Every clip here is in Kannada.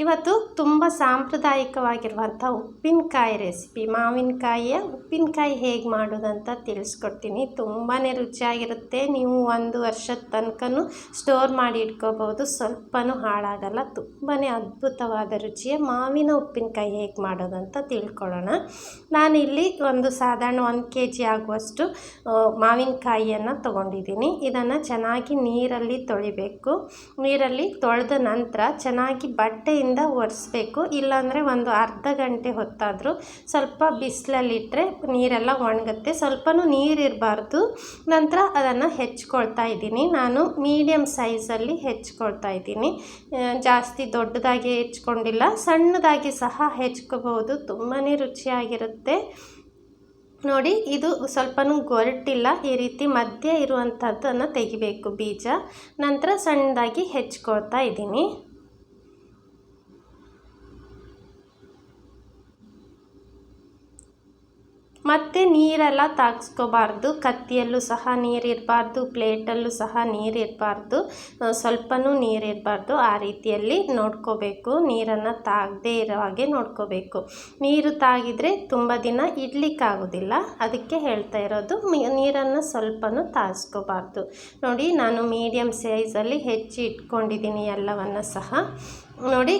ಇವತ್ತು ತುಂಬ ಸಾಂಪ್ರದಾಯಿಕವಾಗಿರುವಂಥ ಉಪ್ಪಿನಕಾಯಿ ರೆಸಿಪಿ ಮಾವಿನಕಾಯಿಯ ಉಪ್ಪಿನಕಾಯಿ ಹೇಗೆ ಮಾಡೋದಂತ ತಿಳಿಸ್ಕೊಡ್ತೀನಿ. ತುಂಬಾ ರುಚಿಯಾಗಿರುತ್ತೆ. ನೀವು ಒಂದು ವರ್ಷದ ತನಕನೂ ಸ್ಟೋರ್ ಮಾಡಿ ಇಟ್ಕೋಬೋದು ಸ್ವಲ್ಪನೂ ಹಾಳಾಗಲ್ಲ. ತುಂಬಾ ಅದ್ಭುತವಾದ ರುಚಿಯ ಮಾವಿನ ಉಪ್ಪಿನಕಾಯಿ ಹೇಗೆ ಮಾಡೋದಂತ ತಿಳ್ಕೊಳ್ಳೋಣ. ನಾನಿಲ್ಲಿ ಒಂದು ಸಾಧಾರಣ ಒಂದು ಕೆ ಜಿ ಆಗುವಷ್ಟು ಮಾವಿನಕಾಯಿಯನ್ನು ತೊಗೊಂಡಿದ್ದೀನಿ. ಇದನ್ನು ಚೆನ್ನಾಗಿ ನೀರಲ್ಲಿ ತೊಳಿಬೇಕು. ನೀರಲ್ಲಿ ತೊಳೆದ ನಂತರ ಚೆನ್ನಾಗಿ ಬಟ್ಟೆಯಿಂದ ಒರೆಸ್ಬೇಕು ಇಲ್ಲಾಂದರೆ ಒಂದು ಅರ್ಧ ಗಂಟೆ ಹೊತ್ತಾದರೂ ಸ್ವಲ್ಪ ಬಿಸಿಲಲ್ಲಿಟ್ಟರೆ ನೀರೆಲ್ಲ ಒಣಗುತ್ತೆ. ಸ್ವಲ್ಪನೂ ನೀರಿರಬಾರ್ದು ನಂತರ ಅದನ್ನು ಹೆಚ್ಕೊಳ್ತಾ ಇದ್ದೀನಿ. ನಾನು ಮೀಡಿಯಮ್ ಸೈಜಲ್ಲಿ ಹೆಚ್ಕೊಳ್ತಾ ಇದ್ದೀನಿ. ಜಾಸ್ತಿ ದೊಡ್ಡದಾಗಿ ಹೆಚ್ಕೊಂಡಿಲ್ಲ. ಸಣ್ಣದಾಗಿ ಸಹ ಹೆಚ್ಕೋಬಹುದು. ತುಂಬಾ ರುಚಿಯಾಗಿರುತ್ತೆ. ನೋಡಿ, ಇದು ಸ್ವಲ್ಪನೂ ಗೊರಟಿಲ್ಲ. ಈ ರೀತಿ ಮಧ್ಯ ಇರುವಂಥದ್ದನ್ನು ತೆಗಿಬೇಕು ಬೀಜ. ನಂತರ ಸಣ್ಣದಾಗಿ ಹೆಚ್ಕೊಳ್ತಾ ಇದ್ದೀನಿ. ಮತ್ತು ನೀರೆಲ್ಲ ತಾಗಿಸ್ಕೋಬಾರ್ದು, ಕತ್ತಿಯಲ್ಲೂ ಸಹ ನೀರಿರಬಾರ್ದು, ಪ್ಲೇಟಲ್ಲೂ ಸಹ ನೀರಿರಬಾರ್ದು ಸ್ವಲ್ಪನೂ ನೀರಿರಬಾರ್ದು, ಆ ರೀತಿಯಲ್ಲಿ ನೋಡ್ಕೋಬೇಕು, ನೀರನ್ನು ತಾಗದೇ ಇರೋ ಹಾಗೆ ನೋಡ್ಕೋಬೇಕು. ನೀರು ತಾಗಿದರೆ ತುಂಬ ದಿನ ಇಡ್ಲಿಕ್ಕಾಗೋದಿಲ್ಲ, ಅದಕ್ಕೆ ಹೇಳ್ತಾ ಇರೋದು ನೀರನ್ನು ಸ್ವಲ್ಪನೂ ತಾಗಿಸ್ಕೋಬಾರ್ದು. ನೋಡಿ, ನಾನು ಮೀಡಿಯಮ್ ಸೈಜಲ್ಲಿ ಹೆಚ್ಚಿ ಇಟ್ಕೊಂಡಿದ್ದೀನಿ ಎಲ್ಲವನ್ನು ಸಹ. ನೋಡಿ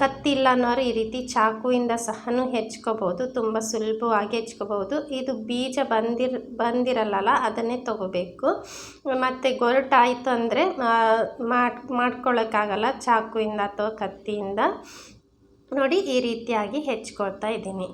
ಕತ್ತಿಲ್ಲ ಅನ್ನೋರು ಈ ರೀತಿ ಚಾಕುವಿಂದ ಸಹನೂ ಹೆಚ್ಕೋಬೋದು, ತುಂಬ ಸುಲಭವಾಗಿ ಹೆಚ್ಕೋಬೋದು. ಇದು ಬೀಜ ಬಂದಿರ್ ಬಂದಿರಲ್ಲ ಅದನ್ನೇ ತಗೋಬೇಕು. ಮತ್ತು ಗೊರಟಾಯಿತು ಅಂದರೆ ಮಾಡಿ ಮಾಡ್ಕೊಳ್ಳೋಕ್ಕಾಗಲ್ಲ ಚಾಕುವಿಂದ ಅಥವಾ ಕತ್ತಿಯಿಂದ. ನೋಡಿ, ಈ ರೀತಿಯಾಗಿ ಹೆಚ್ಕೊಳ್ತಾ ಇದ್ದೀನಿ.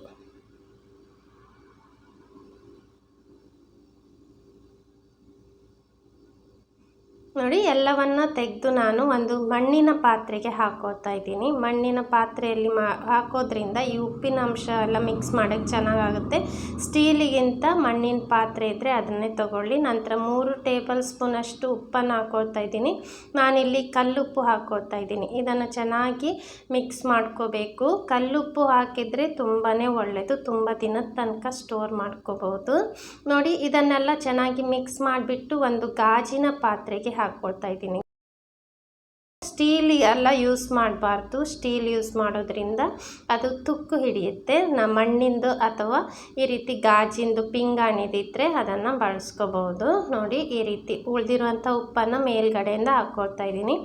ನೋಡಿ, ಎಲ್ಲವನ್ನ ತೆಗೆದು ನಾನು ಒಂದು ಮಣ್ಣಿನ ಪಾತ್ರೆಗೆ ಹಾಕೋತಾ ಇದ್ದೀನಿ. ಮಣ್ಣಿನ ಪಾತ್ರೆಯಲ್ಲಿ ಮಾ, ಹಾಕೋದ್ರಿಂದ ಈ ಉಪ್ಪಿನ ಅಂಶ ಎಲ್ಲ ಮಿಕ್ಸ್ ಮಾಡೋಕ್ಕೆ ಚೆನ್ನಾಗಾಗುತ್ತೆ. ಸ್ಟೀಲಿಗಿಂತ ಮಣ್ಣಿನ ಪಾತ್ರೆ ಇದ್ದರೆ ಅದನ್ನೇ ತಗೊಳ್ಳಿ. ನಂತರ ಮೂರು ಟೇಬಲ್ ಸ್ಪೂನಷ್ಟು ಉಪ್ಪನ್ನು ಹಾಕೊಳ್ತಾ ಇದ್ದೀನಿ. ನಾನಿಲ್ಲಿ ಕಲ್ಲುಪ್ಪು ಹಾಕೋತಾ ಇದ್ದೀನಿ. ಇದನ್ನು ಚೆನ್ನಾಗಿ ಮಿಕ್ಸ್ ಮಾಡ್ಕೋಬೇಕು. ಕಲ್ಲುಪ್ಪು ಹಾಕಿದರೆ ತುಂಬಾ ಒಳ್ಳೆಯದು ತುಂಬ ದಿನದ ತನಕ ಸ್ಟೋರ್ ಮಾಡ್ಕೋಬಹುದು. ನೋಡಿ, ಇದನ್ನೆಲ್ಲ ಚೆನ್ನಾಗಿ ಮಿಕ್ಸ್ ಮಾಡಿಬಿಟ್ಟು ಒಂದು ಗಾಜಿನ ಪಾತ್ರೆಗೆ ಹಾಕ್ಕೊಳ್ತಾ ಇದ್ದೀನಿ. ಸ್ಟೀಲ್ ಎಲ್ಲ ಯೂಸ್ ಮಾಡಬಾರ್ದು. ಸ್ಟೀಲ್ ಯೂಸ್ ಮಾಡೋದ್ರಿಂದ ಅದು ತುಕ್ಕು ಹಿಡಿಯುತ್ತೆ. ನಮ್ಮ ಮಣ್ಣಿಂದು ಅಥವಾ ಈ ರೀತಿ ಗಾಜಿಂದು ಪಿಂಗಾಣಿದಿದ್ದರೆ ಅದನ್ನು ಬಳಸ್ಕೋಬೋದು ನೋಡಿ ಈ ರೀತಿ ಉಳಿದಿರುವಂಥ ಉಪ್ಪನ್ನು ಮೇಲ್ಗಡೆಯಿಂದ ಹಾಕ್ಕೊಳ್ತಾ ಇದ್ದೀನಿ.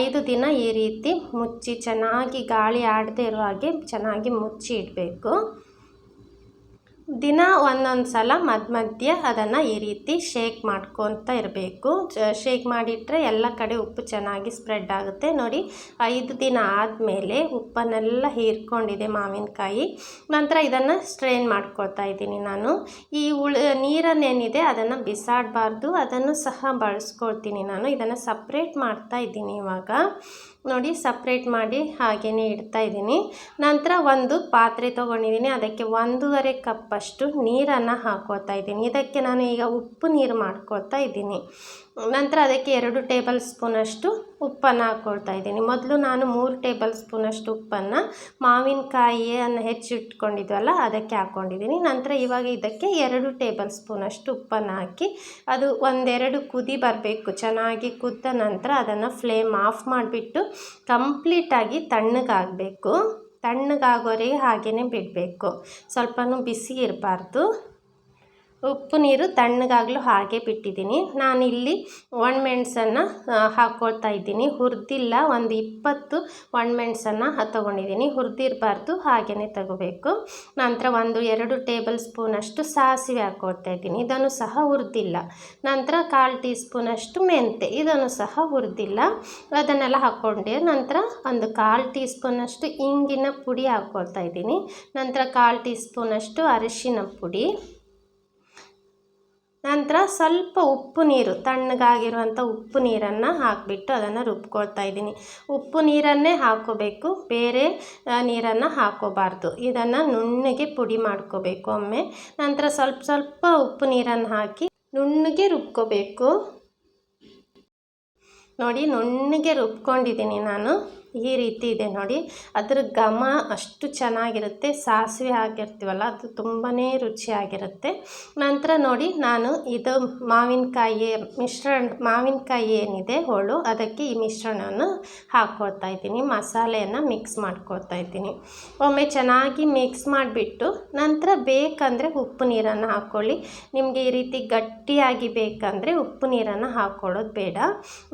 ಐದು ದಿನ ಈ ರೀತಿ ಮುಚ್ಚಿ ಚೆನ್ನಾಗಿ ಗಾಳಿ ಆಡದೇ ಇರೋ ಹಾಗೆ ಚೆನ್ನಾಗಿ ಮುಚ್ಚಿ ಇಡಬೇಕು ದಿನ ಒಂದೊಂದು ಸಲ ಮಧ್ಯ ಮಧ್ಯ ಅದನ್ನು ಈ ರೀತಿ ಶೇಕ್ ಮಾಡ್ಕೊತ ಇರಬೇಕು. ಶೇಕ್ ಮಾಡಿಟ್ರೆ ಎಲ್ಲ ಕಡೆ ಉಪ್ಪು ಚೆನ್ನಾಗಿ ಸ್ಪ್ರೆಡ್ ಆಗುತ್ತೆ. ನೋಡಿ, ಐದು ದಿನ ಆದಮೇಲೆ ಉಪ್ಪನ್ನೆಲ್ಲ ಹೀರ್ಕೊಂಡಿದೆ ಮಾವಿನಕಾಯಿ. ನಂತರ ಇದನ್ನು ಸ್ಟ್ರೈನ್ ಮಾಡ್ಕೊಳ್ತಾ ಇದ್ದೀನಿ ನಾನು. ಈ ಉಳ ನೀರನ್ನೇನಿದೆ ಅದನ್ನು ಬಿಸಾಡಬಾರ್ದು. ಅದನ್ನು ಸಹ ಬಳಸ್ಕೊಳ್ತೀನಿ ನಾನು. ಇದನ್ನು ಸಪ್ರೇಟ್ ಮಾಡ್ತಾ ಇದ್ದೀನಿ ಇವಾಗ. ನೋಡಿ ಸಪ್ರೇಟ್ ಮಾಡಿ ಹಾಗೆಯೇ ಇಡ್ತಾ ಇದ್ದೀನಿ. ನಂತರ ಒಂದು ಪಾತ್ರೆ ತೊಗೊಂಡಿದ್ದೀನಿ. ಅದಕ್ಕೆ ಒಂದೂವರೆ ಕಪ್ಪಷ್ಟು ನೀರನ್ನು ಹಾಕೋತಾ ಇದ್ದೀನಿ. ಇದಕ್ಕೆ ನಾನು ಈಗ ಉಪ್ಪು ನೀರು ಮಾಡ್ಕೋತಾ ಇದ್ದೀನಿ. ನಂತರ ಅದಕ್ಕೆ ಎರಡು ಟೇಬಲ್ ಸ್ಪೂನಷ್ಟು ಉಪ್ಪನ್ನು ಹಾಕ್ಕೊಳ್ತಾ ಇದ್ದೀನಿ. ಮೊದಲು ನಾನು ಮೂರು ಟೇಬಲ್ ಸ್ಪೂನಷ್ಟು ಉಪ್ಪನ್ನು ಮಾವಿನಕಾಯಿಯನ್ನು ಹೆಚ್ಚಿಟ್ಕೊಂಡಿದ್ವಲ್ಲ, ಅದಕ್ಕೆ ಹಾಕ್ಕೊಂಡಿದ್ದೀನಿ. ನಂತರ ಇವಾಗ ಇದಕ್ಕೆ ಎರಡು ಟೇಬಲ್ ಸ್ಪೂನಷ್ಟು ಉಪ್ಪನ್ನು ಹಾಕಿ ಅದು ಒಂದೆರಡು ಕುದಿ ಬರಬೇಕು. ಚೆನ್ನಾಗಿ ಕುದ್ದ ನಂತರ ಅದನ್ನು ಫ್ಲೇಮ್ ಆಫ್ ಮಾಡಿಬಿಟ್ಟು ಕಂಪ್ಲೀಟಾಗಿ ತಣ್ಣಗಾಗಬೇಕು. ತಣ್ಣಗಾಗೋರಿಗೆ ಹಾಗೆಯೇ ಬಿಡಬೇಕು. ಸ್ವಲ್ಪನೂ ಬಿಸಿ ಇರಬಾರ್ದು. ಉಪ್ಪು ನೀರು ತಣ್ಣಗಾಗಲು ಹಾಗೆ ಬಿಟ್ಟಿದ್ದೀನಿ. ನಾನಿಲ್ಲಿ ಒಣಮೆಣಸನ್ನು ಹಾಕ್ಕೊಳ್ತಾ ಇದ್ದೀನಿ. ಹುರಿದಿಲ್ಲ, ಒಂದು ಇಪ್ಪತ್ತು ಒಣಮೆಣಸನ್ನು ತೊಗೊಂಡಿದ್ದೀನಿ. ಹುರಿದಿರಬಾರ್ದು ಹಾಗೆಯೇ ತಗೋಬೇಕು. ನಂತರ ಒಂದು ಎರಡು ಟೇಬಲ್ ಸ್ಪೂನಷ್ಟು ಸಾಸಿವೆ ಹಾಕ್ಕೊಳ್ತಾ ಇದ್ದೀನಿ. ಇದನ್ನು ಸಹ ಹುರಿದಿಲ್ಲ. ನಂತರ ಕಾಲು ಟೀ ಸ್ಪೂನಷ್ಟು ಮೆಂತೆ ಇದನ್ನು ಸಹ ಹುರಿದಿಲ್ಲ. ಅದನ್ನೆಲ್ಲ ಹಾಕ್ಕೊಂಡೆ ನಂತರ ಒಂದು ಕಾಲು ಟೀ ಸ್ಪೂನಷ್ಟು ಇಂಗಿನ ಪುಡಿ ಹಾಕ್ಕೊಳ್ತಾ ಇದ್ದೀನಿ. ನಂತರ ಕಾಲು ಟೀ ಸ್ಪೂನಷ್ಟು ಅರಿಶಿನ ಪುಡಿ. ನಂತರ ಸ್ವಲ್ಪ ಉಪ್ಪು ನೀರು, ತಣ್ಣಗಾಗಿರುವಂಥ ಉಪ್ಪು ನೀರನ್ನು ಹಾಕಿಬಿಟ್ಟು ಅದನ್ನು ರುಬ್ಕೊಳ್ತಾ ಇದ್ದೀನಿ. ಉಪ್ಪು ನೀರನ್ನೇ ಹಾಕೋಬೇಕು, ಬೇರೆ ನೀರನ್ನು ಹಾಕೋಬಾರ್ದು. ಇದನ್ನು ನುಣ್ಣಗೆ ಪುಡಿ ಮಾಡ್ಕೋಬೇಕು ಒಮ್ಮೆ. ನಂತರ ಸ್ವಲ್ಪ ಸ್ವಲ್ಪ ಉಪ್ಪು ನೀರನ್ನು ಹಾಕಿ ನುಣ್ಣಗೆ ರುಬ್ಕೋಬೇಕು. ನೋಡಿ, ನುಣ್ಣಗೆ ರುಬ್ಕೊಂಡಿದ್ದೀನಿ ನಾನು. ಈ ರೀತಿ ಇದೆ ನೋಡಿ. ಅದ್ರ ಘಮ ಅಷ್ಟು ಚೆನ್ನಾಗಿರುತ್ತೆ. ಸಾಸಿವೆ ಹಾಕಿರ್ತೀವಲ್ಲ, ಅದು ತುಂಬಾ ರುಚಿಯಾಗಿರುತ್ತೆ. ನಂತರ ನೋಡಿ, ನಾನು ಇದು ಮಾವಿನಕಾಯಿ ಮಿಶ್ರಣ, ಮಾವಿನಕಾಯಿ ಏನಿದೆ ಹೋಳು, ಅದಕ್ಕೆ ಈ ಮಿಶ್ರಣವನ್ನು ಹಾಕ್ಕೊಳ್ತಾ ಇದ್ದೀನಿ. ಮಸಾಲೆಯನ್ನು ಮಿಕ್ಸ್ ಮಾಡ್ಕೊಳ್ತಾ ಇದ್ದೀನಿ. ಒಮ್ಮೆ ಚೆನ್ನಾಗಿ ಮಿಕ್ಸ್ ಮಾಡಿಬಿಟ್ಟು, ನಂತರ ಬೇಕಂದರೆ ಉಪ್ಪು ನೀರನ್ನು ಹಾಕ್ಕೊಳ್ಳಿ ನಿಮಗೆ ಈ ರೀತಿ ಗಟ್ಟಿಯಾಗಿ ಬೇಕಂದರೆ ಉಪ್ಪು ನೀರನ್ನು ಹಾಕ್ಕೊಳ್ಳೋದು ಬೇಡ.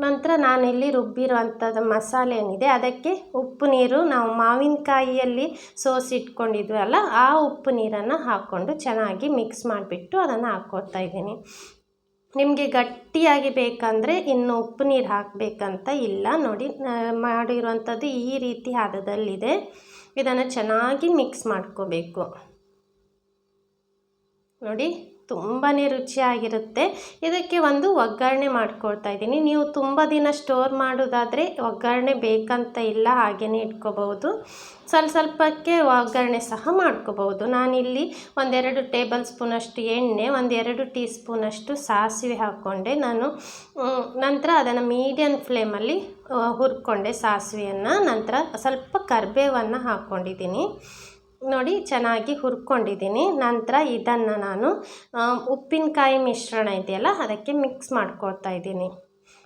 ನಂತರ ನಾನಿಲ್ಲಿ ರುಬ್ಬಿರುವಂಥದ್ದು ಮಸಾಲೆ ಏನಿದೆ, ಅದಕ್ಕೆ ಉಪ್ಪು ನೀರು ನಾವು ಮಾವಿನಕಾಯಿಯಲ್ಲಿ ಸೋಸಿಟ್ಕೊಂಡಿದ್ವಲ್ಲ ಆ ಉಪ್ಪು ನೀರನ್ನು ಹಾಕ್ಕೊಂಡು ಚೆನ್ನಾಗಿ ಮಿಕ್ಸ್ ಮಾಡಿಬಿಟ್ಟು ಅದನ್ನು ಹಾಕ್ಕೊಳ್ತಾ ಇದ್ದೀನಿ. ನಿಮಗೆ ಗಟ್ಟಿಯಾಗಿ ಬೇಕಂದರೆ ಇನ್ನು ಉಪ್ಪು ನೀರು ಹಾಕಬೇಕಂತ ಇಲ್ಲ. ನೋಡಿ ಮಾಡಿರುವಂಥದ್ದು ಈ ರೀತಿ ಹದದಲ್ಲಿದೆ. ಇದನ್ನು ಚೆನ್ನಾಗಿ ಮಿಕ್ಸ್ ಮಾಡ್ಕೋಬೇಕು. ನೋಡಿ ತುಂಬಾ ರುಚಿಯಾಗಿರುತ್ತೆ. ಇದಕ್ಕೆ ಒಂದು ಒಗ್ಗರಣೆ ಮಾಡ್ಕೊಳ್ತಾ ಇದ್ದೀನಿ. ನೀವು ತುಂಬ ದಿನ ಸ್ಟೋರ್ ಮಾಡೋದಾದರೆ ಒಗ್ಗರಣೆ ಬೇಕಂತ ಇಲ್ಲ ಹಾಗೆಯೇ ಇಟ್ಕೋಬಹುದು. ಸ್ವಲ್ಪ ಸ್ವಲ್ಪಕ್ಕೆ ಒಗ್ಗರಣೆ ಸಹ ಮಾಡ್ಕೋಬಹುದು. ನಾನಿಲ್ಲಿ ಒಂದೆರಡು ಟೇಬಲ್ ಸ್ಪೂನಷ್ಟು ಎಣ್ಣೆ, ಒಂದೆರಡು ಟೀ ಸ್ಪೂನಷ್ಟು ಸಾಸಿವೆ ಹಾಕ್ಕೊಂಡೆ. ನಾನು ನಂತರ ಅದನ್ನು ಮೀಡಿಯಮ್ ಫ್ಲೇಮಲ್ಲಿ ಹುರ್ಕೊಂಡೆ ಸಾಸಿವೆಯನ್ನು. ನಂತರ ಸ್ವಲ್ಪ ಕರಿಬೇವನ್ನು ಹಾಕ್ಕೊಂಡಿದ್ದೀನಿ ನೋಡಿ ಚೆನ್ನಾಗಿ ಹುರ್ಕೊಂಡಿದ್ದೀನಿ. ನಂತರ ಇದನ್ನು ನಾನು ಉಪ್ಪಿನಕಾಯಿ ಮಿಶ್ರಣ ಇದೆಯಲ್ಲ ಅದಕ್ಕೆ ಮಿಕ್ಸ್ ಮಾಡ್ಕೊಳ್ತಾ ಇದ್ದೀನಿ.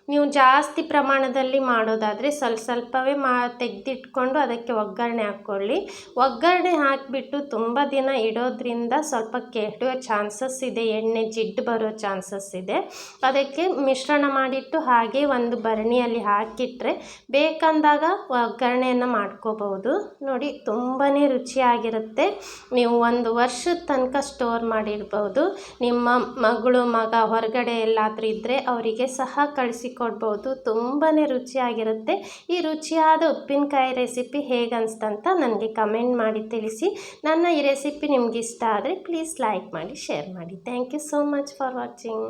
ನೀವು ಜಾಸ್ತಿ ಪ್ರಮಾಣದಲ್ಲಿ ಮಾಡೋದಾದರೆ ಸ್ವಲ್ಪ ಸ್ವಲ್ಪವೇ ಮಾ ತೆಗೆದಿಟ್ಕೊಂಡು ಅದಕ್ಕೆ ಒಗ್ಗರಣೆ ಹಾಕ್ಕೊಳ್ಳಿ. ಒಗ್ಗರಣೆ ಹಾಕಿಬಿಟ್ಟು ತುಂಬ ದಿನ ಇಡೋದ್ರಿಂದ ಸ್ವಲ್ಪ ಕೆಡುವ ಚಾನ್ಸಸ್ ಇದೆ, ಎಣ್ಣೆ ಜಿಡ್ಡು ಬರೋ ಚಾನ್ಸಸ್ ಇದೆ. ಅದಕ್ಕೆ ಮಿಶ್ರಣ ಮಾಡಿಟ್ಟು ಹಾಗೆ ಒಂದು ಭರಣಿಯಲ್ಲಿ ಹಾಕಿಟ್ರೆ ಬೇಕಂದಾಗ ಒಗ್ಗರಣೆಯನ್ನು ಮಾಡ್ಕೋಬಹುದು. ನೋಡಿ ತುಂಬಾ ರುಚಿಯಾಗಿರುತ್ತೆ. ನೀವು ಒಂದು ವರ್ಷದ ತನಕ ಸ್ಟೋರ್ ಮಾಡಿರ್ಬೋದು. ನಿಮ್ಮ ಮಗಳು, ಮಗ ಹೊರಗಡೆ ಎಲ್ಲಾದರೂ ಇದ್ದರೆ ಅವರಿಗೆ ಸಹ ಕಳಿಸಿ ಕೊಡ್ಬೋದು. ತುಂಬಾ ರುಚಿಯಾಗಿರುತ್ತೆ. ಈ ರುಚಿಯಾದ ಉಪ್ಪಿನಕಾಯಿ ರೆಸಿಪಿ ಹೇಗೆ ಅನಿಸ್ತಂತ ನನಗೆ ಕಮೆಂಟ್ ಮಾಡಿ ತಿಳಿಸಿ. ನನ್ನ ಈ ರೆಸಿಪಿ ನಿಮ್ಗೆ ಇಷ್ಟ ಆದರೆ ಪ್ಲೀಸ್ ಲೈಕ್ ಮಾಡಿ, ಶೇರ್ ಮಾಡಿ. Thank you so much for watching.